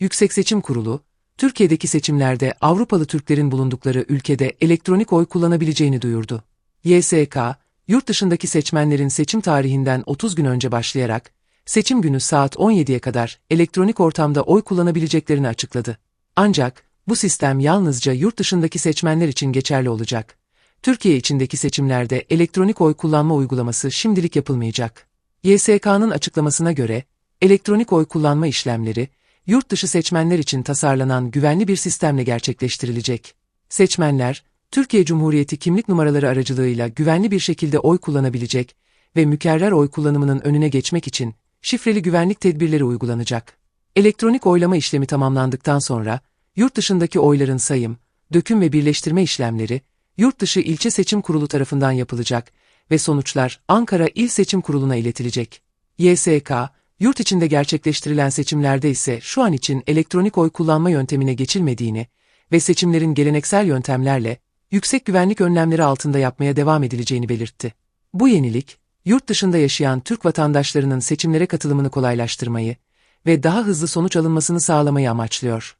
Yüksek Seçim Kurulu, Türkiye'deki seçimlerde Avrupalı Türklerin bulundukları ülkede elektronik oy kullanabileceğini duyurdu. YSK, yurt dışındaki seçmenlerin seçim tarihinden 30 gün önce başlayarak, seçim günü saat 17'ye kadar elektronik ortamda oy kullanabileceklerini açıkladı. Ancak, bu sistem yalnızca yurt dışındaki seçmenler için geçerli olacak. Türkiye içindeki seçimlerde elektronik oy kullanma uygulaması şimdilik yapılmayacak. YSK'nın açıklamasına göre, elektronik oy kullanma işlemleri, yurt dışı seçmenler için tasarlanan güvenli bir sistemle gerçekleştirilecek. Seçmenler, Türkiye Cumhuriyeti kimlik numaraları aracılığıyla güvenli bir şekilde oy kullanabilecek ve mükerrer oy kullanımının önüne geçmek için şifreli güvenlik tedbirleri uygulanacak. Elektronik oylama işlemi tamamlandıktan sonra, yurt dışındaki oyların sayım, döküm ve birleştirme işlemleri, yurt dışı ilçe seçim kurulu tarafından yapılacak ve sonuçlar Ankara İl Seçim Kurulu'na iletilecek. YSK, yurt içinde gerçekleştirilen seçimlerde ise şu an için elektronik oy kullanma yöntemine geçilmediğini ve seçimlerin geleneksel yöntemlerle yüksek güvenlik önlemleri altında yapmaya devam edileceğini belirtti. Bu yenilik, yurt dışında yaşayan Türk vatandaşlarının seçimlere katılımını kolaylaştırmayı ve daha hızlı sonuç alınmasını sağlamayı amaçlıyor.